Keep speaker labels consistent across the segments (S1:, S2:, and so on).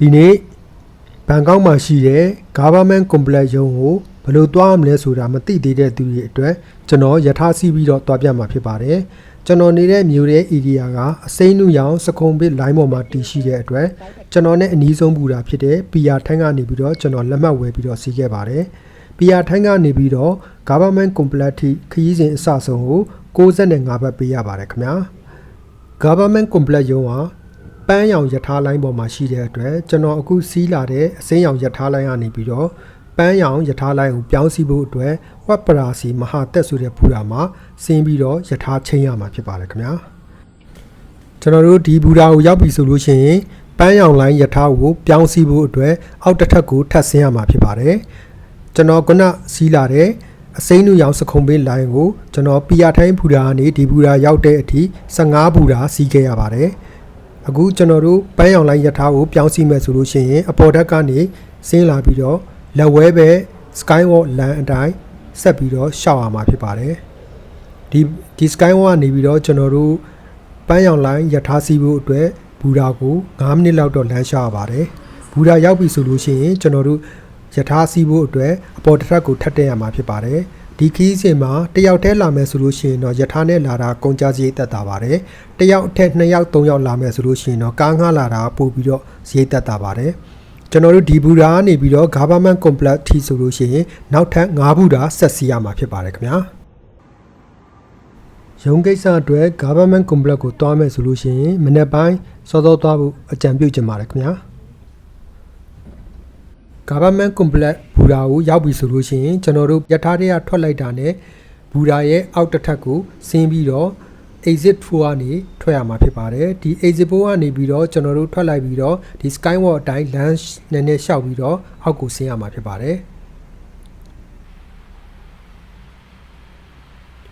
S1: ဒီနေ့ဘန်ကောက်မှာရှိတဲ့ government complex ရုံးကိုဘယ်လိုတွားရမလဲဆိုတာမသိသေးတဲ့သူတွေအတွက်ကျွန်တော်ယထာစီးပြီးတော့တွားပြမှာဖြစ်ပါတယ်ကျွန်တော်နေတဲ့မြို့ရဲ့ area ကအစိမ်းနုရောင်စကုံပစ် line ပေါ်မှာတည်ရှိတဲ့အတွက်ကျွန်တော်နဲ့အနီးဆုံးဘူတာဖြစ်တဲ့ PR ထိုင်းကနေပြီးတော့ကျွန်တော်လက်မှတ်ဝယ်ပြီးတော့စီးခဲ့ပါတယ် PR ထိုင်းကနေပြီးတော့ government complex ထိခရီးစဉ်အစဆုံးကို65ဘတ်ပေးရပါတယ်ခင်ဗျာ government complex ရုံးဟာ ပန်းရောင်ယထာလိုင်းပေါ်မှာရှိတဲ့အတွက်ကျွန်တော်အခုစီးလာတဲ့အစိမ်းရောင်ယထာလိုင်းကနေပြီးတော့ပန်းရောင်ယထာလိုင်းကိုပြောင်းစီဖို့အတွက်ဝက်ပရာစီမဟာတက်ဆိုတဲ့ဘူတာမှာဆင်းပြီးတော့ယထာချင်းရမှာဖြစ်ပါတယ်ခင်ဗျာကျွန်တော်တို့ဒီဘူတာကိုရောက်ပြီဆိုလို့ရှိရင်ပန်းရောင်လိုင်းယထာကိုပြောင်းစီဖို့အတွက်အောက်တစ်ထပ်ကိုထပ်ဆင်းရမှာဖြစ်ပါတယ်ကျွန်တော်ကနစီးလာတဲ့အစိမ်းနုရောင်စခုံပေးလိုင်းကိုကျွန်တော်ပီယာထိုင်းဘူတာကနေဒီဘူတာရောက်တဲ့အထိ15ဘူတာစီးခဲ့ရပါတယ်။ အခုကျွန်တော်တို့ပန်းရောင်လိုင်းယထာကိုပြောင်းစီမယ်ဆိုလို့ရှိရင်အပေါ်ဓာတ်ကနေဆင်းလာပြီးတော့လက်ဝဲပဲ Skywalk လမ်းအတိုင်းဆက်ပြီးတော့ရှောက်ရမှာဖြစ်ပါတယ်။ဒီဒီ Skywalk ကနေပြီးတော့ကျွန်တော်တို့ပန်းရောင်လိုင်းယထာစီးဖို့အတွက်ဘူတာကို9မိနစ်လောက်တော့လမ်းလျှောက်ရပါတယ်။ဘူတာရောက်ပြီဆိုလို့ရှိရင်ကျွန်တော်တို့ယထာစီးဖို့အတွက်အပေါ်တစ်ထပ်ကိုထပ်တက်ရမှာဖြစ်ပါတယ် ဒီခီးစဉ်မှာတယောက်တည်းလာမယ်ဆိုလို့ရှိရင်တော့ယထာနဲ့လာတာကုန်ကြစရိတ်တက်တာပါတယ်တယောက်အထက်နှစ်ယောက်သုံးယောက်လာမယ်ဆိုလို့ရှိရင်တော့ကားငှားလာတာပို့ပြီးတော့စရိတ်တက်တာပါတယ်ကျွန်တော်တို့ဒီဘူရာကနေပြီးတော့ government complex ထိဆိုလို့ရှိရင်နောက်ထပ်9ဘူရာဆက်စီရမှာဖြစ်ပါတယ်ခင်ဗျာရုံးကိစ္စအတွက် government complex ကိုတွားမယ်ဆိုလို့ရှိရင်မနေ့ပိုင်းစောစောတွားဖို့အကြံပြုချင်ပါတယ်ခင်ဗျာ government complex ဘူရာကိုရောက်ပြီဆိုလို့ရှိရင်ကျွန်တော်တို့ယထာတွေကထွက်လိုက်တာနဲ့ဘူရာရဲ့အောက်တစ်ထပ်ကိုဆင်းပြီးတော့ exit 4ကနေထွက်ရမှာဖြစ်ပါတယ်ဒီ exit 4ကနေပြီးတော့ကျွန်တော်တို့ထွက်လိုက်ပြီးတော့ဒီ skywalk အတိုင်းလမ်းနည်းနည်းလျှောက်ပြီးတော့အောက်ကိုဆင်းရမှာဖြစ်ပါတယ်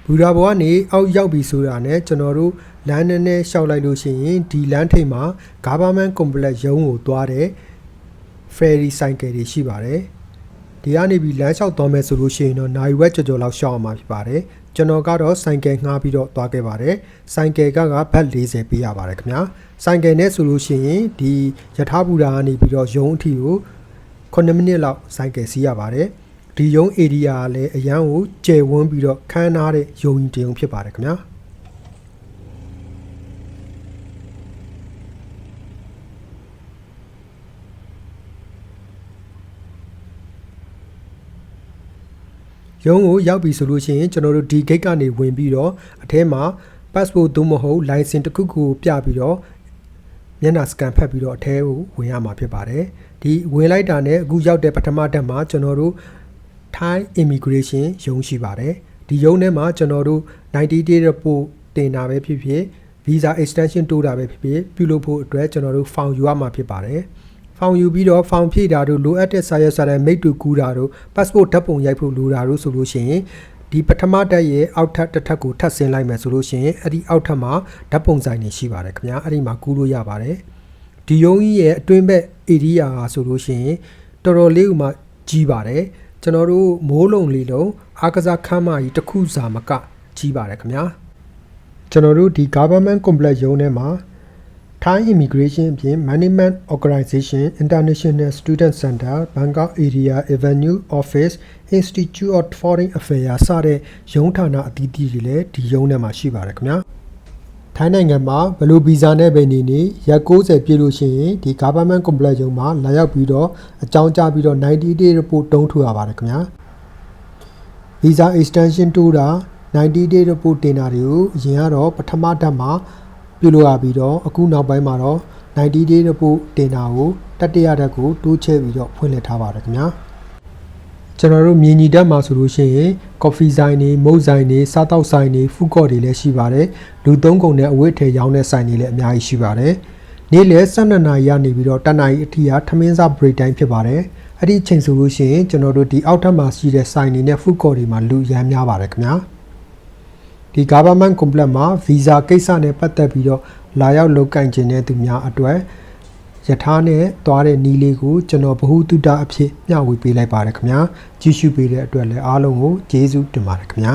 S1: ဘူရာဘောကနေအောက်ရောက်ပြီဆိုတာနဲ့ကျွန်တော်တို့လမ်းနည်းနည်းလျှောက်လိုက်လို့ရှိရင်ဒီလမ်းထိပ်မှာ government complex ရုံးကိုသွားတဲ့ ferry cycle တွေရှိပါတယ်ဒီကနေပြီးလမ်းလျှောက်သွားမယ်ဆိုလို့ရှိရင်တော့နိုင်ဝက်ကြော်ကြော်လောက်ရှောက်အောင်မှာဖြစ်ပါတယ်ကျွန်တော်ကတော့ဆိုင်ကယ်ငှားပြီးတော့သွားခဲ့ပါတယ်ဆိုင်ကယ်ကကဘတ်40ပေးရပါတယ်ခင်ဗျာဆိုင်ကယ်နဲ့ဆိုလို့ရှိရင်ဒီယထာဘူရာကနေပြီးတော့ရုံးအထိကို9မိနစ်လောက်ဆိုင်ကယ်စီးရပါတယ်ဒီရုံး area ကလည်းအရန်ကိုကျယ်ဝန်းပြီးတော့ခန်းနားတဲ့ရုံကြီးတရုံဖြစ်ပါတယ်ခင်ဗျာ ရုံးကိုရောက်ပြီဆိုလို့ရှိရင်ကျွန်တော်တို့ဒီ gate ကနေဝင်ပြီးတော့အထဲမှာ passport သို့မဟုတ် license တစ်ခုခုကိုပြပြီးတော့မျက်နှာ scan ဖတ်ပြီးတော့အထဲကိုဝင်ရမှာဖြစ်ပါတယ်ဒီဝင်လိုက်တာနဲ့အခုရောက်တဲ့ပထမတက်မှာကျွန်တော်တို့ Thai immigration ရုံးရှိပါတယ်ဒီရုံးထဲမှာကျွန်တော်တို့90 day report တင်တာပဲဖြစ်ဖြစ် visa extension တိုးတာပဲဖြစ်ဖြစ်ပြုလုပ်ဖို့အတွက်ကျွန်တော်တို့ form ယူရမှာဖြစ်ပါတယ် ဖောင်ယူပြီးတော့ဖောင်ဖြည့်တာတို့လိုအပ်တဲ့စာရွက်စာတမ်းမိတ္တူကူးတာတို့ passport ဓာတ်ပုံရိုက်ဖို့လိုတာတို့ဆိုလို့ရှိရင်ဒီပထမတက်ရဲ့အောက်ထပ်တစ်ထပ်ကိုထပ်ဆင်းလိုက်မယ်ဆိုလို့ရှိရင်အဲ့ဒီအောက်ထပ်မှာဓာတ်ပုံဆိုင်တွေရှိပါတယ်ခင်ဗျာအဲ့ဒီမှာကူးလို့ရပါတယ်ဒီယုံကြီးရဲ့အတွင်းဘက် area ဆိုလို့ရှိရင်တော်တော်လေးဥမှကြီးပါတယ်ကျွန်တော်တို့မိုးလုံလေးလုံးအားကစားခန်းမကြီးတစ်ခုစာမကကြီးပါတယ်ခင်ဗျာကျွန်တော်တို့ဒီ government complex ရုံးထဲမှာ Thai Immigration အပြင် Management Organization International Student Center Bangkok Area Avenue Office Institute of Foreign Affairs စတဲ့ရုံးဌာနအသီးသီးတွေလည်းဒီရုံးထဲမှာရှိပါတယ်ခင်ဗျာထိုင်းနိုင်ငံမှာဘယ်လိုဗီဇာနဲ့ပဲနေနေရက်60ပြည့်လို့ရှိရင်ဒီ government complex ရုံးမှာလာရောက်ပြီးတော့အကြောင်းကြားပြီးတော့90 day report တုံးထူရပါတယ်ခင်ဗျာ visa extension တိုးတာ90 day report တင်တာတွေကိုအရင်ကတော့ပထမဓာတ်မှာ ပြုလုပ်ရပြီးတော့အခုနောက်ပိုင်းမှာတော့90 day report တင်တာကိုတတိယဓာတ်ကိုတိုးချဲ့ပြီးတော့ဖွင့်လှစ်ထားပါတယ်ခင်ဗျာကျွန်တော်တို့မြင်ညီဓာတ်မှာဆိုလို့ရှိရင် coffee ဆိုင်တွေမုတ်ဆိုင်တွေစားတောက်ဆိုင်တွေ food court တွေလည်းရှိပါတယ်လူသုံးကုန်နဲ့အဝတ်အထည်ရောင်းတဲ့ဆိုင်တွေလည်းအများကြီးရှိပါတယ်နေ့လယ်12နာရီကနေပြီးတော့တနာရီအထိကထမင်းစား break time ဖြစ်ပါတယ်အဲ့ဒီအချိန်ဆိုလို့ရှိရင်ကျွန်တော်တို့ဒီအောက်ထပ်မှာရှိတဲ့ဆိုင်တွေနဲ့ food court တွေမှာလူရမ်းများပါတယ်ခင်ဗျာ ဒီ government complex မှာ visa ကိစ္စနဲ့ပတ်သက်ပြီးတော့လာရောက်လုပ်ကင်ခြင်းတဲ့သူများအတွက်ယထာနဲ့သွားတဲ့နီးလေးကိုကျွန်တော်ဗဟုသုတအဖြစ်မျှဝေပေးလိုက်ပါတယ်ခင်ဗျာကြည့်ရှုပေးတဲ့အတွက်လည်းအားလုံးကိုကျေးဇူးတင်ပါတယ်ခင်ဗျာ